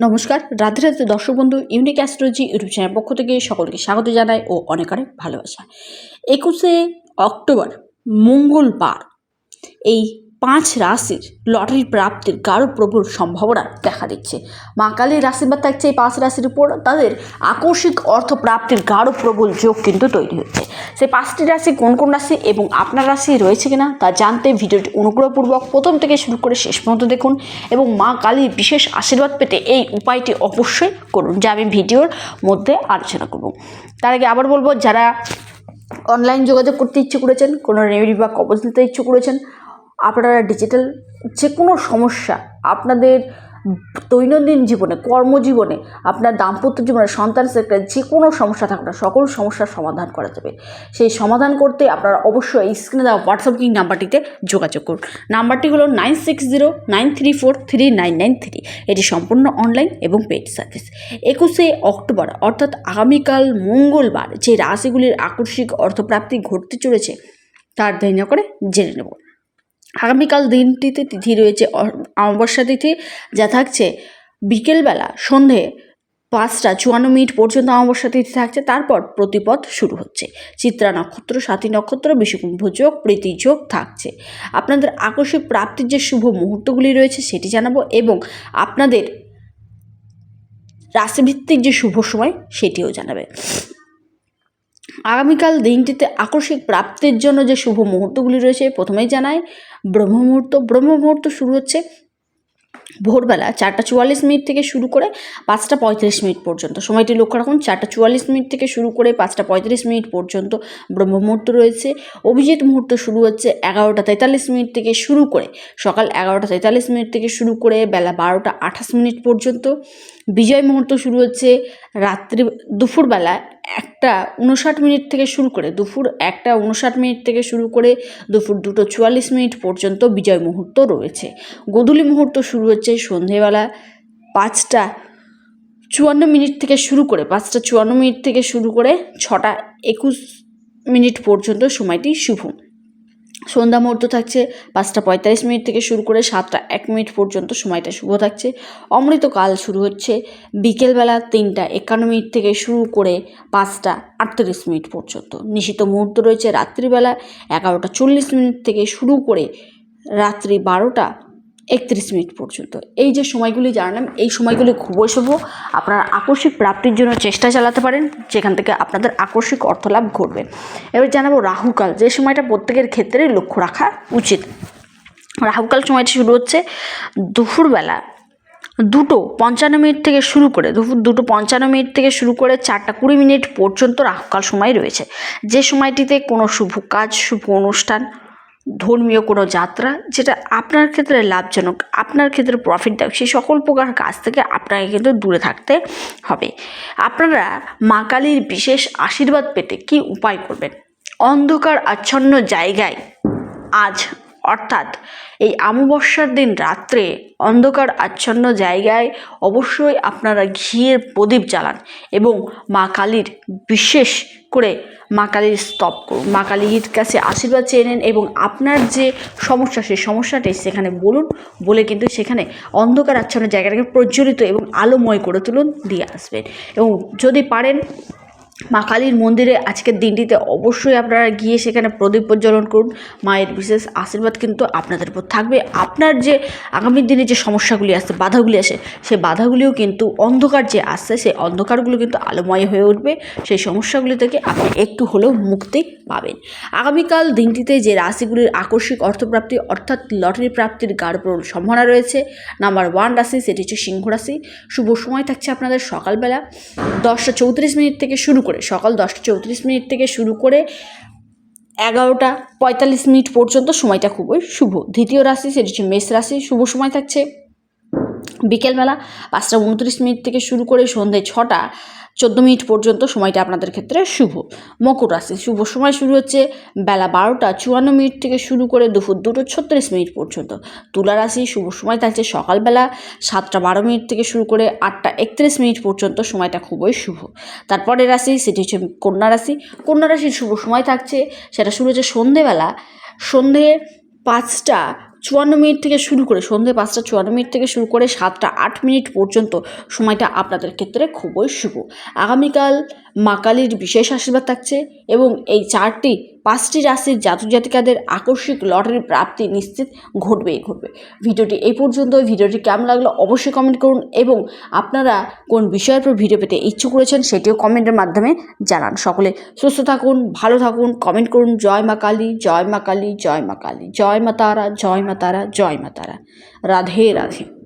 নমস্কার, রাধে রাধে দর্শক বন্ধু ইউনিক অ্যাস্ট্রোলজি ইউটিউব চ্যানেল পক্ষ থেকে সকলকে স্বাগত জানাই ও অনেক অনেক ভালোবাসা। একুশে অক্টোবর, মঙ্গলবার, এই পাঁচ রাশির লটারি প্রাপ্তির গাঢ় প্রবল সম্ভাবনা দেখা দিচ্ছে। মা কালীর আশীর্বাদ থাকছে এই পাঁচ রাশির উপর তাদের আকস্মিক অর্থ প্রাপ্তির গাঢ় প্রবল যোগ কিন্তু তৈরি হচ্ছে। সেই পাঁচটি রাশি কোন কোন রাশি এবং আপনার রাশি রয়েছে কিনা তা জানতে ভিডিওটি অনুগ্রহপূর্বক প্রথম থেকে শুরু করে শেষ পর্যন্ত দেখুন এবং মা কালীর বিশেষ আশীর্বাদ পেতে এই উপায়টি অবশ্যই করুন যা আমি ভিডিওর মধ্যে আলোচনা করব। তার আগে আবার বলব, যারা অনলাইন যোগাযোগ করতে ইচ্ছে করেছেন, কোনো রেমেডি বা কবচ নিতে ইচ্ছে করেছেন আপনারা ডিজিটাল যে কোনো সমস্যা আপনাদের দৈনন্দিন জীবনে, কর্মজীবনে, আপনার দাম্পত্য জীবনে, সন্তান সেক্টরে যে কোনো সমস্যা থাকুক না, সকল সমস্যার সমাধান করা যাবে। সেই সমাধান করতে আপনারা অবশ্যই এই স্ক্রিনে দেওয়া হোয়াটসঅ্যাপ কিং নাম্বারটিতে যোগাযোগ করুন। নাম্বারটি হলো nine six zero nine three four three nine nine three এটি সম্পূর্ণ অনলাইন এবং পেড সার্ভিস একুশে অক্টোবর, অর্থাৎ আগামীকাল মঙ্গলবার, যে রাশিগুলির আকস্মিক অর্থপ্রাপ্তি ঘটতে চলেছে, তার দেরি করে জেনে নেব। আগামীকাল দিনটিতে তিথি রয়েছে অমাবস্যা তিথি যা থাকছে বিকেলবেলা সন্ধে পাঁচটা চুয়ান্ন মিনিট পর্যন্ত অমাবস্যা তিথি থাকছে, তারপর প্রতিপদ শুরু হচ্ছে। চিত্রা নক্ষত্র, সাথী নক্ষত্র বিষুকুম্ভ যোগ, প্রীতি যোগ থাকছে। আপনাদের আকস্মিক প্রাপ্তির যে শুভ মুহূর্তগুলি রয়েছে সেটি জানাব এবং আপনাদের রাশিভিত্তিক যে শুভ সময় সেটিও জানাবে। আগামীকাল দিনটিতে আকস্মিক প্রাপ্তির জন্য যে শুভ মুহূর্তগুলি রয়েছে প্রথমেই জানাই, ব্রহ্ম মুহূর্ত ব্রহ্ম মুহূর্ত শুরু হচ্ছে ভোরবেলা চারটা চুয়াল্লিশ মিনিট থেকে শুরু করে পাঁচটা পঁয়ত্রিশ মিনিট পর্যন্ত। সময়টি লক্ষ্য রাখুন, চারটা চুয়াল্লিশ মিনিট থেকে শুরু করে পাঁচটা পঁয়ত্রিশ মিনিট পর্যন্ত ব্রহ্ম মুহূর্ত রয়েছে। অভিজিৎ মুহূর্ত শুরু হচ্ছে এগারোটা তেতাল্লিশ মিনিট থেকে শুরু করে, সকাল এগারোটা তেতাল্লিশ মিনিট থেকে শুরু করে বেলা বারোটা আঠাশ মিনিট পর্যন্ত। বিজয় মুহূর্ত শুরু হচ্ছে রাত্রি দুপুরবেলা একটা উনষাট মিনিট থেকে শুরু করে দুপুর একটা উনষাট মিনিট থেকে শুরু করে দুপুর দুটো চুয়াল্লিশ মিনিট পর্যন্ত বিজয় মুহূর্ত রয়েছে। গোধূলি মুহূর্ত শুরু হচ্ছে সন্ধেবেলা পাঁচটা চুয়ান্ন মিনিট থেকে শুরু করে পাঁচটা চুয়ান্ন মিনিট থেকে শুরু করে ছটা একুশ মিনিট পর্যন্ত সময়টি শুভ। সন্ধ্যা মুহূর্ত থাকছে, পাঁচটা পঁয়তাল্লিশ মিনিট থেকে শুরু করে সাতটা এক মিনিট পর্যন্ত সময়টা শুভ থাকছে। অমৃতকাল শুরু হচ্ছে বিকেলবেলা তিনটা একান্ন মিনিট থেকে শুরু করে পাঁচটা আটত্রিশ মিনিট পর্যন্ত। নিশিত মুহূর্ত রয়েছে রাত্রিবেলা এগারোটা চল্লিশ মিনিট থেকে শুরু করে রাত্রি বারোটা একত্রিশ মিনিট পর্যন্ত। এই যে সময়গুলি জানালাম, এই সময়গুলি খুবই শুভ আপনারা আকস্মিক প্রাপ্তির জন্য চেষ্টা চালাতে পারেন, যেখান থেকে আপনাদের আকস্মিক অর্থলাভ ঘটবে। এবার জানাব রাহুকাল। যে সময়টা প্রত্যেকের ক্ষেত্রে লক্ষ্য রাখা উচিত। রাহুকাল সময়টি শুরু হচ্ছে দুপুরবেলা দুটো পঞ্চান্ন মিনিট থেকে শুরু করে, দুপুর দুটো পঞ্চান্ন মিনিট থেকে শুরু করে চারটা কুড়ি মিনিট পর্যন্ত রাহুকাল সময় রয়েছে। যে সময়টিতে কোনো শুভ কাজ, শুভ অনুষ্ঠান ধর্মীয় কোনো যাত্রা যেটা আপনার ক্ষেত্রে লাভজনক, আপনার ক্ষেত্রে প্রফিট দেয় সেই সকল প্রকার কাজ থেকে আপনাকে কিন্তু দূরে থাকতে হবে। আপনারা মা কালীর বিশেষ আশীর্বাদ পেতে কি উপায় করবেন? অন্ধকার, আচ্ছন্ন জায়গায় আজ অর্থাৎ এই অমাবস্যার দিন রাত্রে অন্ধকার আচ্ছন্ন জায়গায় অবশ্যই আপনারা ঘিয়ের প্রদীপ জ্বালান এবং মা কালীর বিশেষ করে মা কালীর স্তব করুন। মা কালীর কাছে আশীর্বাদ চেয়ে নেন এবং আপনার যে সমস্যা, সেই সমস্যাটি সেখানে বলুন, বলে কিন্তু সেখানে অন্ধকার আচ্ছন্ন জায়গাটাকে প্রজ্বলিত এবং আলোময় করে তুলুন, দিয়ে আসবেন। এবং যদি পারেন মা কালীর মন্দিরে আজকের দিনটিতে অবশ্যই আপনারা গিয়ে সেখানে প্রদীপ প্রজ্বলন করুন। মায়ের বিশেষ আশীর্বাদ কিন্তু আপনাদের উপর থাকবে। আপনার যে আগামী দিনে যে সমস্যাগুলি আসছে, বাধাগুলি আসে, সেই বাধাগুলিও কিন্তু অন্ধকার যে আসছে, সেই অন্ধকারগুলো কিন্তু আলোময় হয়ে উঠবে। সেই সমস্যাগুলি থেকে আপনি একটু হলেও মুক্তি পাবেন। আগামীকাল দিনটিতে যে রাশিগুলির আকস্মিক অর্থপ্রাপ্তি, অর্থাৎ লটারি প্রাপ্তির গাঢ় সম্ভাবনা রয়েছে। নাম্বার ওয়ান রাশি, সেটি হচ্ছে সিংহ রাশি। শুভ সময় থাকছে আপনাদের সকালবেলা। দশটা চৌত্রিশ মিনিট থেকে শুরু করে। সকাল দশটা চৌত্রিশ মিনিট থেকে শুরু করে এগারোটা পঁয়তাল্লিশ মিনিট পর্যন্ত সময়টা খুবই শুভ। দ্বিতীয় রাশি সেটি হচ্ছে মেষ রাশি। শুভ সময় থাকছে। বিকেলবেলা পাঁচটা উনত্রিশ মিনিট থেকে শুরু করে সন্ধ্যে ছটা, চোদ্দ মিনিট পর্যন্ত সময়টা আপনাদের ক্ষেত্রে শুভ। মকর রাশি, শুভ সময় শুরু হচ্ছে বেলা বারোটা, চুয়ান্ন মিনিট থেকে শুরু করে দুপুর দুটো ছত্রিশ মিনিট পর্যন্ত। তুলা রাশি, শুভ সময় থাকছে সকালবেলা সাতটা বারো মিনিট থেকে শুরু করে আটটা একত্রিশ মিনিট পর্যন্ত সময়টা খুবই শুভ। তারপরে রাশি, সেটি হচ্ছে কন্যা রাশি। কন্যা রাশির শুভ সময় থাকছে, সেটা শুরু হচ্ছে সন্ধেবেলা সন্ধে পাঁচটা চুয়ান্ন মিনিট থেকে শুরু করে সন্ধ্যে পাঁচটা, চুয়ান্ন মিনিট থেকে শুরু করে সাতটা, আট মিনিট পর্যন্ত সময়টা আপনাদের ক্ষেত্রে খুবই শুভ। আগামীকাল মা কালীর বিশেষ আশীর্বাদ থাকছে এবং এই চারটি পাঁচটি রাশির জাতক জাতিকাদের আকস্মিক লটারির প্রাপ্তি নিশ্চিত ঘটবেই ঘটবে। ভিডিওটি এই পর্যন্ত ভিডিওটি কেমন লাগল অবশ্যই কমেন্ট করুন এবং আপনারা কোন বিষয়ের উপর ভিডিও পেতে ইচ্ছুক করেছেন সেটিও কমেন্টের মাধ্যমে জানান। সকলে সুস্থ থাকুন, ভালো থাকুন কমেন্ট করুন। জয় মা কালী, জয় মা কালী, জয় মা কালী, জয় মা তারা, জয় মা তারা, জয় মা তারা। রাধে রাধে।